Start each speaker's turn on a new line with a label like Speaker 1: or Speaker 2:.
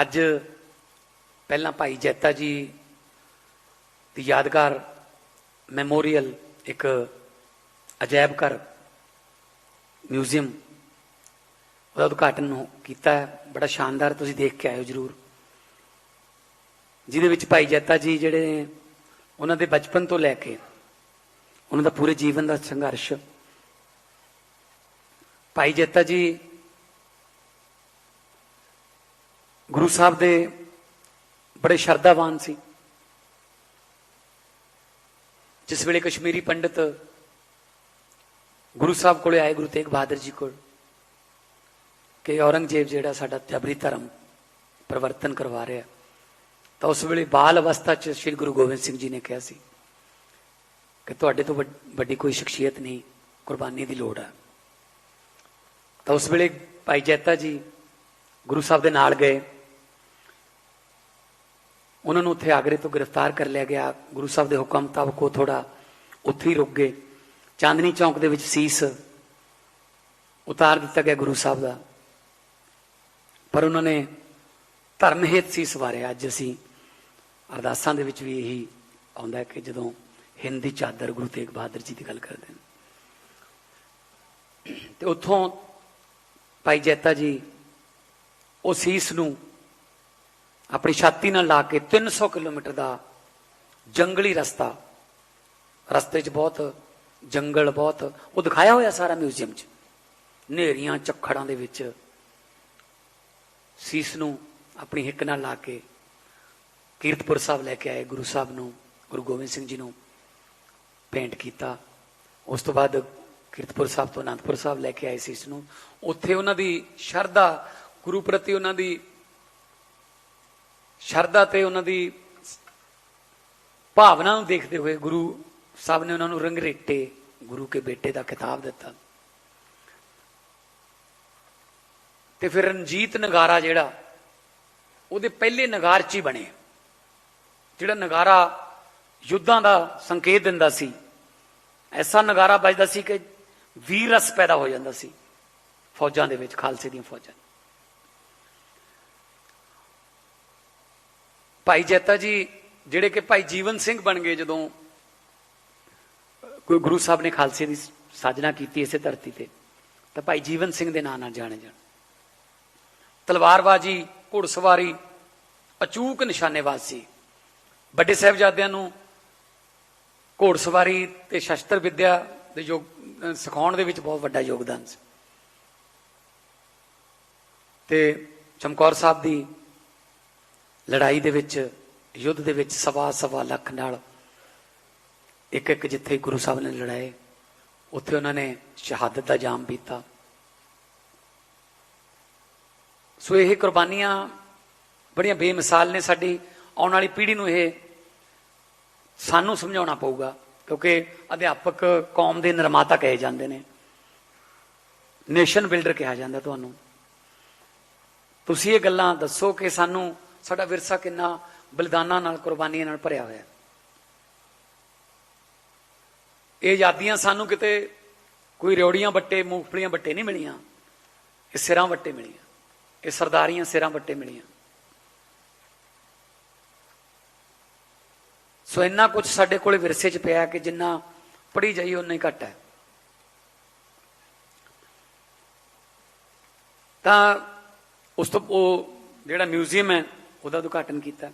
Speaker 1: ਅੱਜ ਪਹਿਲਾਂ ਭਾਈ ਜੈਤਾ ਜੀ ਦੀ ਯਾਦਗਾਰ ਮੈਮੋਰੀਅਲ ਇੱਕ ਅਜਾਇਬ ਘਰ ਮਿਊਜ਼ੀਅਮ ਉਹਦਾ ਉਦਘਾਟਨ ਕੀਤਾ ਹੈ। ਬੜਾ ਸ਼ਾਨਦਾਰ ਤੁਸੀਂ ਦੇਖ ਕੇ ਆਇਓ ਜਰੂਰ। ਜਿਹਦੇ ਵਿੱਚ ਭਾਈ ਜੈਤਾ ਜੀ ਜਿਹੜੇ ਨੇ ਉਹਨਾਂ ਦੇ ਬਚਪਨ ਤੋਂ ਲੈ ਕੇ ਉਹਨਾਂ ਦਾ ਪੂਰੇ ਜੀਵਨ ਦਾ ਸੰਘਰਸ਼। ਭਾਈ ਜੈਤਾ ਜੀ ਗੁਰੂ ਸਾਹਿਬ ਦੇ ਬੜੇ ਸ਼ਰਧਾਵਾਨ ਸੀ। ਜਿਸ ਵੇਲੇ ਕਸ਼ਮੀਰੀ ਪੰਡਿਤ ਗੁਰੂ ਸਾਹਿਬ ਕੋਲੇ ਆਏ, ਗੁਰੂ ਤੇਗ ਬਹਾਦਰ ਜੀ ਕੋਲ, ਕਿ ਔਰੰਗਜ਼ੇਬ ਜਿਹੜਾ ਸਾਡਾ ਜਬਰੀ ਧਰਮ ਪਰਿਵਰਤਨ ਕਰਵਾ ਰਿਹਾ, ਤਾਂ ਉਸ ਵੇਲੇ ਬਾਲ ਅਵਸਥਾ 'ਚ ਸ੍ਰੀ ਗੁਰੂ ਗੋਬਿੰਦ ਸਿੰਘ ਜੀ ਨੇ ਕਿਹਾ ਸੀ ਕਿ ਤੁਹਾਡੇ ਤੋਂ ਵੱਡ- ਵੱਡੀ ਕੋਈ ਸ਼ਖਸੀਅਤ ਨਹੀਂ, ਕੁਰਬਾਨੀ ਦੀ ਲੋੜ ਹੈ ਤਾਂ ਉਸ ਵੇਲੇ ਭਾਈ ਜੈਤਾ ਜੀ ਗੁਰੂ ਸਾਹਿਬ ਦੇ ਨਾਲ ਗਏ। ਉਹਨਾਂ ਨੂੰ ਉੱਥੇ ਆਗਰੇ ਤੋਂ ਗ੍ਰਿਫਤਾਰ ਕਰ ਲਿਆ ਗਿਆ। ਗੁਰੂ ਸਾਹਿਬ ਦੇ ਹੁਕਮ ਮੁਤਾਬਕ ਉਹ ਥੋੜਾ ਉੱਥੇ ਹੀ ਰੁਕ ਗਏ। ਚਾਂਦਨੀ ਚੌਂਕ ਦੇ ਵਿੱਚ ਸੀਸ ਉਤਾਰ ਦਿੱਤਾ ਗਿਆ ਗੁਰੂ ਸਾਹਿਬ ਦਾ। ਪਰ ਉਹਨਾਂ ਨੇ ਧਰਮ ਹਿੱਤ ਸੀ ਸਵਾਰਿਆ ਅੱਜ ਅਸੀਂ ਅਰਦਾਸਾਂ ਦੇ ਵਿੱਚ ਵੀ ਇਹੀ ਆਉਂਦਾ ਕਿ ਜਦੋਂ ਹਿੰਦੀ ਚਾਦਰ ਗੁਰੂ ਤੇਗ ਬਹਾਦਰ ਜੀ ਦੀ ਗੱਲ ਕਰਦੇ ਨੇ। ਤੇ ਉੱਥੋਂ ਭਾਈ ਜੈਤਾ ਜੀ ਉਹ ਸੀਸ ਨੂੰ ਆਪਣੀ ਛਾਤੀ ਨਾਲ ਲਾ ਕੇ 300 ਕਿਲੋਮੀਟਰ ਦਾ ਜੰਗਲੀ ਰਸਤਾ। ਰਸਤੇ 'ਚ ਬਹੁਤ ਜੰਗਲ, ਬਹੁਤ, ਉਹ ਦਿਖਾਇਆ ਹੋਇਆ ਸਾਰਾ ਮਿਊਜ਼ੀਅਮ 'ਚ। ਨੇਰੀਆਂ ਚੱਖੜਾਂ ਦੇ ਵਿੱਚ ਸੀਸ ਨੂੰ ਆਪਣੀ ਹਿੱਕ ਨਾਲ ਲਾ ਕੇ ਕੀਰਤਪੁਰ ਸਾਹਿਬ ਲੈ ਕੇ ਆਏ, ਗੁਰੂ ਸਾਹਿਬ ਨੂੰ, ਗੁਰੂ ਗੋਬਿੰਦ ਸਿੰਘ ਜੀ ਨੂੰ ਪੇਂਟ ਕੀਤਾ। ਉਸ ਤੋਂ ਬਾਅਦ ਕੀਰਤਪੁਰ ਸਾਹਿਬ ਤੋਂ ਅਨੰਦਪੁਰ ਸਾਹਿਬ ਲੈ ਕੇ ਆਏ ਸੀ ਇਸ ਨੂੰ। ਉੱਥੇ ਉਹਨਾਂ ਦੀ ਸ਼ਰਧਾ, ਗੁਰੂ ਪ੍ਰਤੀ ਉਹਨਾਂ ਦੀ ਸ਼ਰਧਾ ਤੇ ਉਹਨਾਂ ਦੀ ਭਾਵਨਾ ਨੂੰ ਦੇਖਦੇ ਹੋਏ ਗੁਰੂ ਸਾਹਿਬ ਨੇ ਉਹਨਾਂ ਨੂੰ ਰੰਗਰੇਟੇ ਗੁਰੂ ਕੇ ਬੇਟੇ ਦਾ ਖਿਤਾਬ ਦਿੱਤਾ। ਤੇ ਫਿਰ ਰਣਜੀਤ ਨਗਾਰਾ ਜਿਹੜਾ, ਉਹਦੇ ਪਹਿਲੇ ਨਗਾਰ ਚ ਹੀ ਬਣੇ। ਜਿਹੜਾ ਨਗਾਰਾ ਯੁੱਧਾਂ ਦਾ ਸੰਕੇਤ ਦਿੰਦਾ ਸੀ, ਐਸਾ ਨਗਾਰਾ ਵੱਜਦਾ ਸੀ ਕਿ ਵੀਰ ਰਸ ਪੈਦਾ ਹੋ ਜਾਂਦਾ ਸੀ ਫੌਜਾਂ ਦੇ ਵਿੱਚ, ਖਾਲਸੇ ਦੀਆਂ ਫੌਜਾਂ ਭਾਈ ਜੈਤਾ ਜੀ, ਜਿਹੜੇ ਕਿ ਭਾਈ ਜੀਵਨ ਸਿੰਘ ਬਣ ਗਏ ਜਦੋਂ ਕੋਈ ਗੁਰੂ ਸਾਹਿਬ ਨੇ ਖਾਲਸੇ ਦੀ ਸਾਜਨਾ ਕੀਤੀ ਇਸੇ ਧਰਤੀ ਤੇ, ਤਾਂ ਭਾਈ ਜੀਵਨ ਸਿੰਘ ਦੇ ਨਾਂ ਨਾਲ ਜਾਣੇ ਜਾਣ। ਤਲਵਾਰਬਾਜੀ, ਘੁੜਸਵਾਰੀ, ਅਚੂਕ ਨਿਸ਼ਾਨੇਬਾਜ਼ ਸੀ। ਵੱਡੇ ਸਾਹਿਬਜ਼ਾਦਿਆਂ ਨੂੰ ਘੋੜਸਵਾਰੀ ਤੇ ਸ਼ਸਤਰ ਵਿੱਦਿਆ ਦੇ ਯੋਗ ਸਿਖਾਉਣ ਦੇ ਵਿੱਚ ਬਹੁਤ ਵੱਡਾ ਯੋਗਦਾਨ ਸੀ। ਤੇ ਚਮਕੌਰ ਸਾਹਿਬ ਦੀ ਲੜਾਈ ਦੇ ਵਿੱਚ, ਯੁੱਧ ਦੇ ਵਿੱਚ ਸਵਾ ਸਵਾ ਲੱਖ ਨਾਲ ਇੱਕ ਇੱਕ ਜਿੱਥੇ ਗੁਰੂ ਸਾਹਿਬ ਨੇ ਲੜਾਏ, ਉੱਥੇ ਉਹਨਾਂ ਨੇ ਸ਼ਹਾਦਤ ਦਾ ਜਾਮ ਪੀਤਾ। ਸੋ ਇਹ ਕੁਰਬਾਨੀਆਂ ਬੜੀਆਂ ਬੇਮਿਸਾਲ ਨੇ ਸਾਡੀ, ਆਉਣ ਵਾਲੀ ਪੀੜ੍ਹੀ ਨੂੰ ਇਹ ਸਾਨੂੰ ਸਮਝਾਉਣਾ ਪਊਗਾ, ਕਿਉਂਕਿ ਅਧਿਆਪਕ ਕੌਮ ਦੇ ਨਿਰਮਾਤਾ ਕਹੇ ਜਾਂਦੇ ਨੇ। ਨੇਸ਼ਨ ਬਿਲਡਰ ਕਿਹਾ ਜਾਂਦਾ ਤੁਹਾਨੂੰ। ਤੁਸੀਂ ਇਹ ਗੱਲਾਂ ਦੱਸੋ ਕਿ ਸਾਨੂੰ ਸਾਡਾ ਵਿਰਸਾ ਕਿੰਨਾ ਬਲਿਦਾਨਾਂ ਨਾਲ, ਕੁਰਬਾਨੀਆਂ ਨਾਲ ਭਰਿਆ ਹੋਇਆ ਹੈ। ਇਹ ਆਜ਼ਾਦੀਆਂ ਸਾਨੂੰ ਕਿਤੇ ਕੋਈ ਰਿਉੜੀਆਂ ਬੱਟੇ ਮੂੰਗਫਲੀਆਂ ਬੱਟੇ ਨਹੀਂ ਮਿਲੀਆਂ। ਇਹ ਸਿਰਾਂ ਵੱਟੇ ਮਿਲੀਆਂ। ਇਹ ਸਰਦਾਰੀਆਂ ਸਿਰਾਂ ਵੱਟੇ ਮਿਲੀਆਂ। ਸੋ ਇੰਨਾ ਕੁਝ ਸਾਡੇ ਕੋਲੇ ਵਿਰਸੇ 'ਚ ਪਿਆ ਕਿ ਜਿੰਨਾ ਪੜੀ ਜਾਈ ਉਨਾ ਹੀ ਘੱਟ ਹੈ। ਤਾਂ ਉਸ ਤੋਂ ਉਹ ਜਿਹੜਾ ਮਿਊਜ਼ੀਅਮ ਹੈ ਉਹਦਾ ਉਦਘਾਟਨ ਕੀਤਾ।